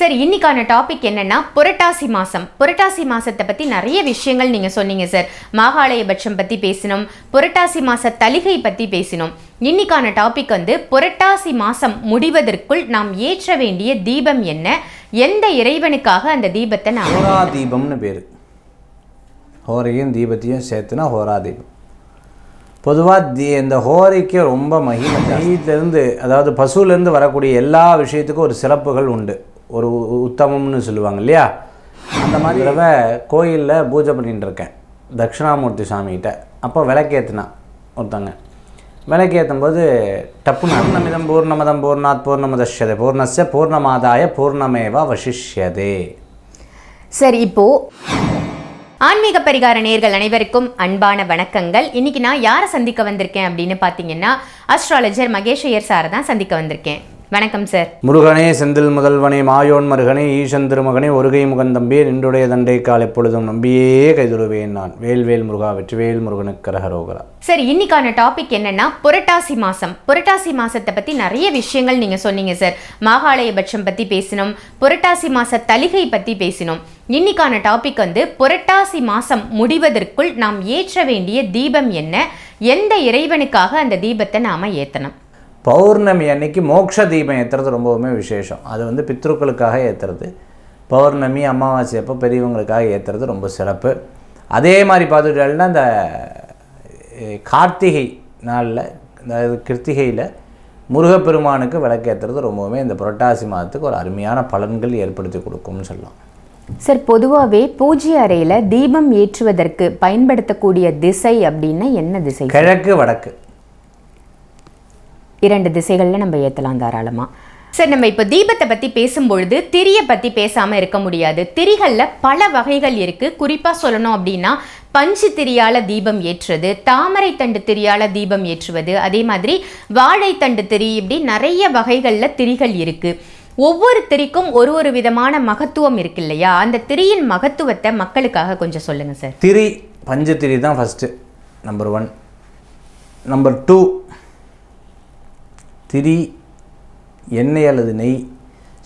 சரி இன்னைக்கான டாபிக் என்னன்னா புரட்டாசி மாசம். புரட்டாசி மாசத்தை பத்தி நிறைய விஷயங்கள் நீங்க சொன்னீங்க சார் மாகாளயபட்சம் பத்தி பேசினோம் புரட்டாசி மாச தலிகை பத்தி பேசினோம். இன்னைக்கான டாபிக் வந்து புரட்டாசி மாசம் முடிவதற்குள் நாம் ஏற்ற வேண்டிய தீபம் என்ன? எந்த இறைவனுக்காக அந்த தீபத்தை நான் ஹோரா தீபம்னு பேர். ஹோரையும் தீபத்தையும் சேர்த்துனா ஹோரா தீபம். பொதுவாக தீ இந்த ஹோரைக்கு ரொம்ப மகிமை. நெய்யிலேருந்து அதாவது பசுலேருந்து வரக்கூடிய எல்லா விஷயத்துக்கும் ஒரு சிறப்புகள் உண்டு. ஒரு உத்தமம்னு சொல்லுவாங்க இல்லையா? அந்த மாதிரி தடவை கோயிலில் பூஜை பண்ணிட்டு இருக்கேன். தட்சிணாமூர்த்தி சாமிகிட்ட. அப்போ விளக்கேற்றினா ஒருத்தங்க. விளக்கேற்றும் போது டப்புன்னு பூர்ணமிதம் பூர்ணமதம் பூர்ணாத் பூர்ணமதஷ்யதே பூர்ணஸ்ய பூர்ணமாதாய பூர்ணமேவா வசிஷ்யதே. சரி இப்போ ஆன்மீக பரிகார நேர்கள் அனைவருக்கும் அன்பான வணக்கங்கள். இன்னைக்கு நான் யாரை சந்திக்க வந்திருக்கேன் அப்படின்னு பார்த்தீங்கன்னா அஸ்ட்ராலஜர் மகேஷ் ஐயர் சாரை தான் சந்திக்க வந்திருக்கேன். வணக்கம் சார் முருகனே செந்தில் முதல்வனே மாயோன் மருகனே ஈசன் திருமகனே ஒருகை முகன் தம்பியே நின்றுடைய தண்டை கால் எப்பொழுதும் நம்பியே கைதுருவேன் நான். வேல்வேல் முருகா வெற்றிவேல் முருகனுக்கு கரகரோகரா. சரி இன்னைக்கான டாபிக் என்னன்னா புரட்டாசி மாசம். புரட்டாசி மாசத்தை பத்தி நிறைய விஷயங்கள் நீங்க சொன்னீங்க சார் மாகாளயபட்சம் பத்தி பேசினோம் புரட்டாசி மாச தலிகை பத்தி பேசினோம். இன்னைக்கான டாபிக் வந்து புரட்டாசி மாசம் முடிவதற்குள் நாம் ஏற்ற வேண்டிய தீபம் என்ன? எந்த இறைவனுக்காக அந்த தீபத்தை நாம ஏத்தணும்? பௌர்ணமி அன்னைக்கு மோட்ச தீபம் ஏற்றுறது ரொம்பவுமே விசேஷம். அது வந்து பித்ருக்களுக்காக ஏற்றுறது பௌர்ணமி அமாவாசை அப்போ பெரியவங்களுக்காக ஏற்றுறது ரொம்ப சிறப்பு. அதே மாதிரி பார்த்துக்கிட்டோம்னா இந்த கார்த்திகை நாளில் இந்த கிருத்திகையில் முருகப்பெருமானுக்கு விளக்கேற்றுறது ரொம்பவுமே இந்த புரட்டாசி மாதத்துக்கு ஒரு அருமையான பலன்கள் ஏற்படுத்தி கொடுக்கும்னு சொல்லலாம். சார் பொதுவாகவே பூஜை அறையில தீபம் ஏற்றுவதற்கு பயன்படுத்தக்கூடிய திசை அப்படின்னா என்ன திசை கிழக்கு வடக்கு. இரண்டு திசைகளில் நம்ம ஏற்றலாம் தாராளமாக சார் நம்ம இப்போ தீபத்தை பற்றி பேசும்பொழுது திரியை பற்றி பேசாமல் இருக்க முடியாது. திரிகளில் பல வகைகள் இருக்குது குறிப்பாக சொல்லணும் அப்படின்னா பஞ்சு திரியால தீபம் ஏற்றுறது தாமரை தண்டு திரியால தீபம் ஏற்றுவது அதே மாதிரி வாழைத்தண்டு திரி இப்படி நிறைய வகைகளில் திரிகள் இருக்குது ஒவ்வொரு திரிக்கும் ஒரு ஒரு விதமான மகத்துவம் இருக்கு இல்லையா? அந்த திரியின் மகத்துவத்தை மக்களுக்காக கொஞ்சம் சொல்லுங்கள் சார். திரி பஞ்சு திரி தான் first number one number two திரி எண்ணெய் அல்லது நெய்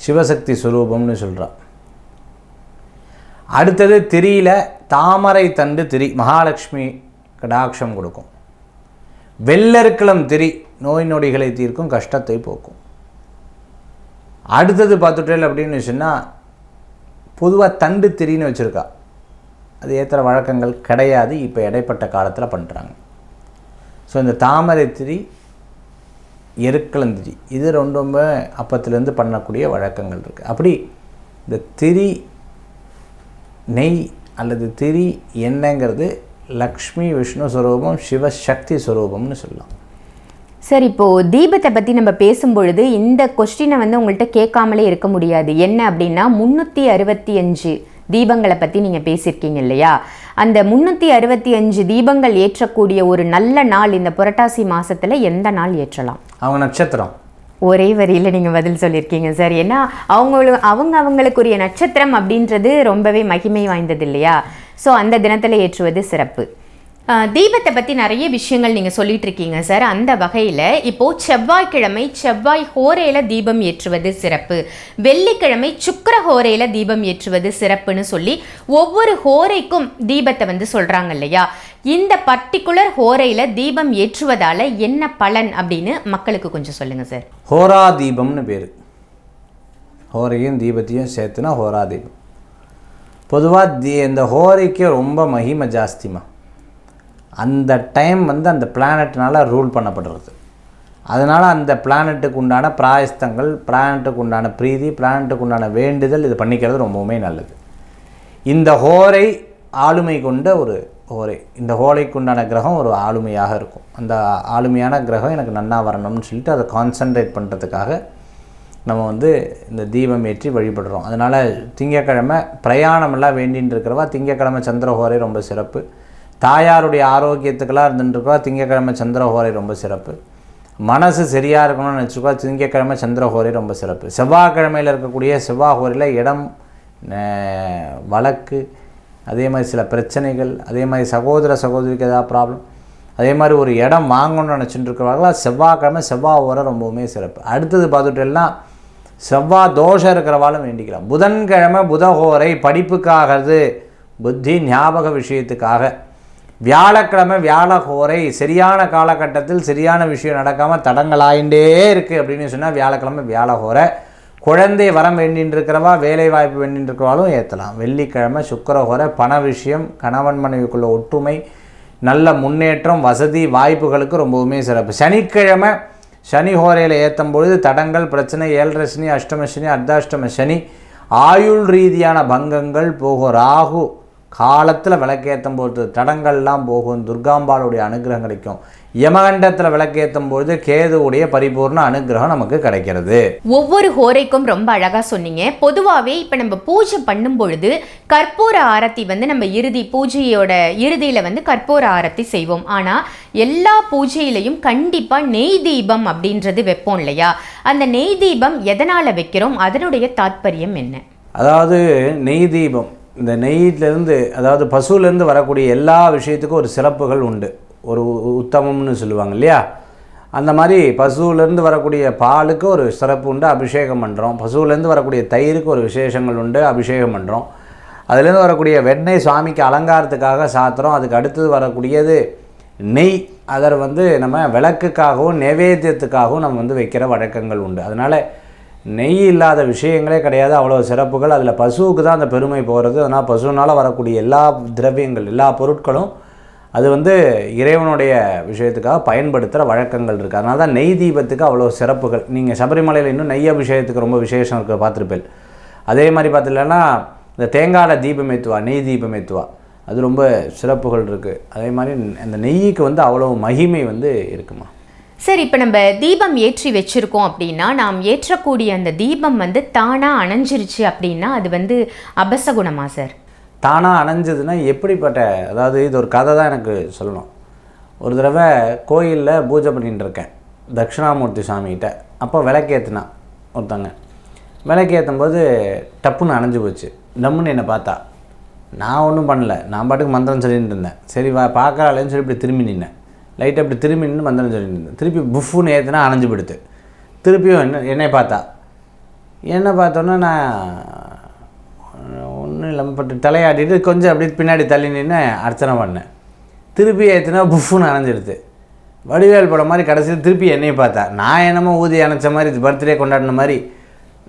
சிவசக்தி சுரூபம்னு சொல்கிறான் அடுத்தது திரியில் தாமரை தண்டு திரி மகாலட்சுமி கடாட்சம் கொடுக்கும். வெள்ளருக்களம் திரி நோய் நொடிகளை தீர்க்கும் கஷ்டத்தை போக்கும். அடுத்தது பார்த்துட்டேல் அப்படின்னு சொன்னால் பொதுவாக தண்டு திரின்னு வச்சுருக்கா. அது ஏற்றுற வழக்கங்கள் கிடையாது இப்போ இடைப்பட்ட காலத்தில் பண்ணுறாங்க ஸோ இந்த தாமரை திரி எருக்களந்திரி. இது ரொம்ப அப்பத்துலேருந்து பண்ணக்கூடிய வழக்கங்கள் இருக்குது அப்படி இந்த திரி நெய் அல்லது திரி எண்ணெய்ங்கிறது லக்ஷ்மி விஷ்ணு ஸ்வரூபம் சிவசக்தி ஸ்வரூபம்னு சொல்லலாம். சார் இப்போது தீபத்தை பற்றி நம்ம பேசும்பொழுது இந்த கொஸ்டினை வந்து உங்கள்கிட்ட கேட்காமலே இருக்க முடியாது. என்ன அப்படின்னா முந்நூற்றி அறுபத்தி அஞ்சு தீபங்களை பற்றி நீங்கள் பேசியிருக்கீங்க இல்லையா? அந்த முந்நூற்றி அறுபத்தி அஞ்சு தீபங்கள் ஏற்றக்கூடிய ஒரு நல்ல நாள் இந்த புரட்டாசி மாசத்துல எந்த நாள் ஏற்றலாம்? அவங்க நட்சத்திரம். ஒரே வரியில் நீங்கள் பதில் சொல்லியிருக்கீங்க சார். ஏன்னா அவங்களு அவங்க அவங்களுக்குரிய நட்சத்திரம் அப்படின்றது ரொம்பவே மகிமை வாய்ந்தது இல்லையா? ஸோ அந்த தினத்தில் ஏற்றுவது சிறப்பு. தீபத்தை பற்றி நிறைய விஷயங்கள் நீங்கள் சொல்லிட்டு இருக்கீங்க சார். அந்த வகையில் இப்போது செவ்வாய்க்கிழமை செவ்வாய் ஹோரையில் தீபம் ஏற்றுவது சிறப்பு. வெள்ளிக்கிழமை சுக்கர ஹோரையில் தீபம் ஏற்றுவது சிறப்புன்னு சொல்லி ஒவ்வொரு ஹோரைக்கும் தீபத்தை வந்து சொல்கிறாங்க இல்லையா? இந்த பர்டிகுலர் ஹோரையில் தீபம் ஏற்றுவதால் என்ன பலன் அப்படின்னு மக்களுக்கு கொஞ்சம் சொல்லுங்கள் சார். ஹோரா தீபம்னு பேர். ஹோரையும் தீபத்தையும் சேர்த்துனா ஹோரா தீபம். பொதுவாக தீ இந்த ஹோரைக்கு ரொம்ப மகிமை ஜாஸ்திமா அந்த டைம் வந்து அந்த பிளானட்னால் ரூல் பண்ணப்படுறது. அதனால் அந்த பிளானட்டுக்கு உண்டான பிராயஸ்தங்கள் பிளானட்டுக்கு உண்டான பிரீதி பிளானட்டுக்கு உண்டான வேண்டுதல் இது பண்ணிக்கிறது ரொம்பவுமே நல்லது. இந்த ஹோரை ஆளுமை கொண்ட ஒரு ஹோரை இந்த ஹோலைக்கு உண்டான கிரகம் ஒரு ஆளுமையாக இருக்கும். அந்த ஆளுமையான கிரகம் எனக்கு நன்னா வரணும்னு சொல்லிட்டு அதை கான்சன்ட்ரேட் பண்ணுறதுக்காக நம்ம வந்து இந்த தீபம் ஏற்றி வழிபடுறோம். அதனால் திங்கக்கிழமை பிரயாணமெல்லாம் வேண்டின்னு இருக்கிறவா திங்கக்கிழமை சந்திரஹோரை ரொம்ப சிறப்பு. தாயாருடைய ஆரோக்கியத்துக்கெல்லாம் இருந்துட்டுருக்கா திங்கக்கிழமை சந்திரஹோரை ரொம்ப சிறப்பு. மனசு சரியாக இருக்கணும்னு நினச்சிருக்கா திங்கக்கிழமை சந்திரஹோரை ரொம்ப சிறப்பு. செவ்வாய்க்கிழமையில் இருக்கக்கூடிய செவ்வாய்ஹோரையில் இடம் வழக்கு அதே மாதிரி சில பிரச்சனைகள் அதே மாதிரி சகோதர சகோதரிக்கு ஏதாவது ப்ராப்ளம் அதே மாதிரி ஒரு இடம் வாங்கணும்னு நினச்சிட்டு இருக்கிறவங்களா செவ்வாய்க்கிழமை செவ்வாய் ஓரை ரொம்பவுமே சிறப்பு. அடுத்தது பார்த்துட்டோம்னா செவ்வாய் தோஷம் இருக்கிறவாலும் வேண்டிக்கலாம். புதன்கிழமை புதஹோரை படிப்புக்காகிறது புத்தி ஞாபக விஷயத்துக்காக வியாழக்கிழமை வியாழஹோரை சரியான காலகட்டத்தில் சரியான விஷயம் நடக்காமல் தடங்களாயிண்டே இருக்குது அப்படின்னு சொன்னால் வியாழக்கிழமை வியாழகோரை. குழந்தை வரம் வேண்டின்னு இருக்கிறவா வேலை வாய்ப்பு வேண்டின்னு இருக்கிறவாலும் ஏற்றலாம் வெள்ளிக்கிழமை சுக்கரகோரை பண விஷயம் கணவன் மனைவிக்குள்ள ஒற்றுமை நல்ல முன்னேற்றம் வசதி வாய்ப்புகளுக்கு ரொம்பவுமே சிறப்பு. சனிக்கிழமை சனி ஹோரையில் ஏற்றும் பொழுது தடங்கள் பிரச்சனை ஏழரை சனி அஷ்டம சனி அர்த்தாஷ்டம சனி ஆயுள் ரீதியான பங்கங்கள் போகும் ராகு காலத்தில் விளக்கேற்றும் பொழுது தடங்கள்லாம் போகும் துர்காம்பாளுடைய அனுகிரகம் கிடைக்கும். யமகண்டத்தில் விளக்கேற்றும் பொழுது கேதுவுடைய பரிபூர்ண அனுகிரகம் நமக்கு கிடைக்கிறது. ஒவ்வொரு ஹோரைக்கும் ரொம்ப அழகா சொன்னீங்க. பொதுவாகவே இப்போ நம்ம பூஜை பண்ணும் பொழுது கற்பூர ஆரத்தி வந்து நம்ம இறுதி பூஜையோட இறுதியில வந்து கற்பூர ஆரத்தி செய்வோம். ஆனா எல்லா பூஜையிலையும் கண்டிப்பா நெய் தீபம் அப்படின்றது வைப்போம் இல்லையா? அந்த நெய் தீபம் எதனால வைக்கிறோம்? அதனுடைய தாத்பரியம் என்ன? அதாவது நெய் தீபம் இந்த நெய்லேருந்து அதாவது பசுவிலேருந்து வரக்கூடிய எல்லா விஷயத்துக்கும் ஒரு சிறப்புகள் உண்டு. ஒரு உத்தமம்னு சொல்லுவாங்க இல்லையா? அந்த மாதிரி பசுவிலேருந்து வரக்கூடிய பாலுக்கு ஒரு சிறப்பு உண்டு அபிஷேகம் பண்ணுறோம் பசுவிலேருந்து வரக்கூடிய தயிருக்கு ஒரு விசேஷங்கள் உண்டு அபிஷேகம் பண்ணுறோம் அதுலேருந்து வரக்கூடிய வெண்ணெய் சுவாமிக்கு அலங்காரத்துக்காக சாத்துறோம் அதுக்கு அடுத்தது வரக்கூடியது நெய். அதை வந்து நம்ம விளக்குக்காகவும் நைவேத்தியத்துக்காகவும் நம்ம வந்து வைக்கிற வழக்கங்கள் உண்டு. அதனால் நெய் இல்லாத விஷயங்களே கிடையாது. அவ்வளோ சிறப்புகள். அதில் பசுவுக்கு தான் அந்த பெருமை போகிறது அதனால் பசுனால் வரக்கூடிய எல்லா திரவியங்கள் எல்லா பொருட்களும் அது வந்து இறைவனுடைய விஷயத்துக்காக பயன்படுத்துகிற வழக்கங்கள் இருக்குது அதனால தான் நெய் தீபத்துக்கு அவ்வளோ சிறப்புகள். நீங்கள் சபரிமலையில் இன்னும் நெய் அபிஷேகத்துக்கு ரொம்ப விசேஷம் இருக்குது பார்த்துருப்பேன் அதே மாதிரி பார்த்துலன்னா இந்த தேங்காயில் தீபம் நெய் தீபம் அது ரொம்ப சிறப்புகள் இருக்குது அதே மாதிரி அந்த நெய்யுக்கு வந்து அவ்வளோ மகிமை வந்து இருக்குமா? சரி இப்போ நம்ம தீபம் ஏற்றி வச்சிருக்கோம் அப்படின்னா நாம் ஏற்றக்கூடிய அந்த தீபம் வந்து தானாக அணைஞ்சிருச்சு அப்படின்னா அது வந்து அபசகுணமா சார்? தானாக அணைஞ்சதுன்னா எப்படிப்பட்ட அதாவது இது ஒரு கதை தான் எனக்கு சொல்லணும். ஒரு தடவை கோயிலில் பூஜை பண்ணிகிட்டு இருக்கேன் தட்சிணாமூர்த்தி சாமிகிட்ட. அப்போ விளக்கேற்றினான் ஒருத்தங்க. விளக்கேற்றும் போது டப்புன்னு அணைஞ்சு போச்சு. நம்முன்னு என்னை பார்த்தா நான் ஒன்றும் பண்ணல. நான் பாட்டுக்கு மந்திரம் சொல்லிட்டு இருந்தேன். சரி வா பார்க்கலன்னு சொல்லி இப்படி திரும்பி நின்னேன். லைட்டாக இப்படி திரும்பி நின்று மந்திரம் சொல்லிட்டு இருந்தேன் திருப்பி புஃப்னு ஏற்றினா அணைஞ்சு போடுத்து திருப்பியும் என்ன என்னை பார்த்தா. என்னை பார்த்தோன்னா நான் ஒன்றும் இல்லாமல் பட்டு தலையாட்டிட்டு கொஞ்சம் அப்படியே பின்னாடி தள்ளி நின்று அர்ச்சனை பண்ணேன். திருப்பி ஏற்றினா புஃப்னு அணைஞ்சிடுது. வடிவேல் படம் மாதிரி கடைசியில் திருப்பி என்னையை பார்த்தா. நான் என்னமோ ஊதி அணைச்ச மாதிரி பர்த்டே கொண்டாடின மாதிரி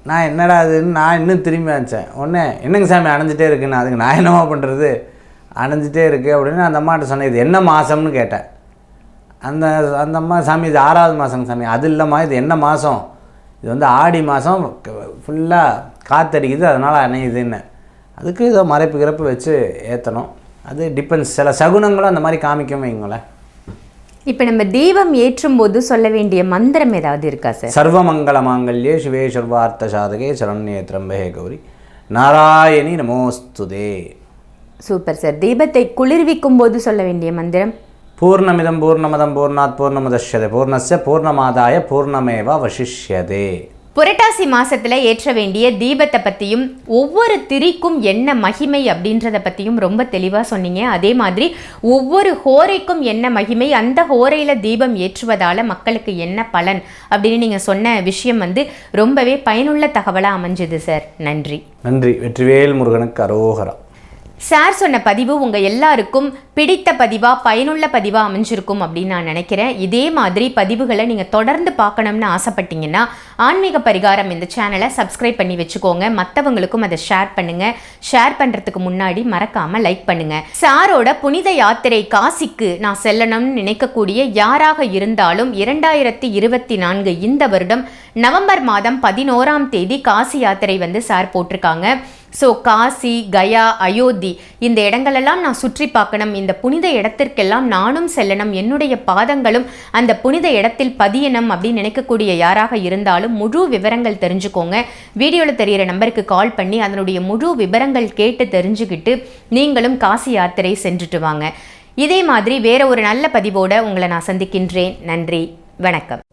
நான் என்னடா அதுன்னு நான் இன்னும் திரும்பி அணைச்சேன். ஒன்று என்னங்க சாமி அணைஞ்சிட்டே இருக்குன்னு அதுக்கு நான் என்னமா பண்ணுறது அணைஞ்சிட்டே இருக்குது அப்படின்னு அந்த அம்மாட்ட சொன்னேன் இது என்ன மாதம்னு கேட்டேன். அந்த அந்த அம்மா சாமி இது ஆறாவது மாதங்க சாமி. அது இல்லைம்மா இது என்ன மாதம் இது வந்து ஆடி மாதம் ஃபுல்லாக காத்தடிக்குது அதனால் அணையுதுன்னு. அதுக்கு ஏதோ மறைப்பு கிறப்பு வச்சு ஏற்றணும் அது டிபெண்ட்ஸ் சில சகுனங்களும் அந்த மாதிரி காமிக்கும் வைங்களேன் இப்போ நம்ம தீபம் ஏற்றும் போது சொல்ல வேண்டிய மந்திரம் ஏதாவது இருக்கா சார்? சர்வமங்கள மாங்கல்யே சிவே சர்வார்த்த சாதகே சரண்யே திரம்பகே கௌரி. நாராயணி நமோஸ்துதே. Super sir. தீபத்தை குளிர்விக்கும் போது சொல்ல வேண்டிய மந்திரம்? பூர்ணமிதம் பூர்ணமதம் பூர்ணாத் பூர்ணமுதஷ்யதே பூர்ணஸ்ய பூர்ணமாதாய பூர்ணமேவ வசிஷ்யதே புரட்டாசி மாசத்துல ஏற்ற வேண்டிய தீபத்தை பத்தியும் ஒவ்வொரு திரிக்கும் என்ன மகிமை அப்படின்றத பத்தியும் ரொம்ப தெளிவா சொன்னீங்க. அதே மாதிரி ஒவ்வொரு ஹோரைக்கும் என்ன மகிமை அந்த ஹோரையில தீபம் ஏற்றுவதால மக்களுக்கு என்ன பலன் அப்படின்னு நீங்க சொன்ன விஷயம் வந்து ரொம்பவே பயனுள்ள தகவலா அமைஞ்சது சார். நன்றி. நன்றி. வெற்றிவேல் முருகனுக்கு அரோகரா. சார் சொன்ன பதிவு உங்கள் எல்லாருக்கும் பிடித்த பதிவாக பயனுள்ள பதிவாக அமைஞ்சிருக்கும் அப்படின்னு நான் நினைக்கிறேன். இதே மாதிரி பதிவுகளை நீங்கள் தொடர்ந்து பார்க்கணும்னு ஆசைப்பட்டீங்கன்னா ஆன்மீக பரிகாரம் இந்த சேனலை சப்ஸ்கிரைப் பண்ணி வச்சுக்கோங்க. மற்றவங்களுக்கும் அதை ஷேர் பண்ணுங்கள் ஷேர் பண்ணுறதுக்கு முன்னாடி மறக்காமல் லைக் பண்ணுங்கள் சாரோட புனித யாத்திரை காசிக்கு நான் செல்லணும்னு நினைக்கக்கூடிய யாராக இருந்தாலும் இரண்டாயிரத்தி இருபத்தி நான்கு இந்த வருடம் நவம்பர் மாதம் பதினோராம் தேதி காசி யாத்திரை வந்து சார் போட்டிருக்காங்க. ஸோ காசி கயா அயோத்தி இந்த இடங்களெல்லாம் நான் சுற்றி பார்க்கணும். இந்த புனித இடத்திற்கெல்லாம் நானும் செல்லணும். என்னுடைய பாதங்களும் அந்த புனித இடத்தில் பதியணும் அப்படின்னு நினைக்கக்கூடிய யாராக இருந்தாலும் முழு விவரங்கள் தெரிஞ்சுக்கோங்க. வீடியோவில் தெரிகிற நம்பருக்கு கால் பண்ணி அதனுடைய முழு விவரங்கள் கேட்டு தெரிஞ்சுக்கிட்டு நீங்களும் காசி யாத்திரை சென்றுட்டு வாங்க. இதே மாதிரி வேற ஒரு நல்ல பதிவோடு உங்களை நான் சந்திக்கின்றேன். நன்றி. வணக்கம்.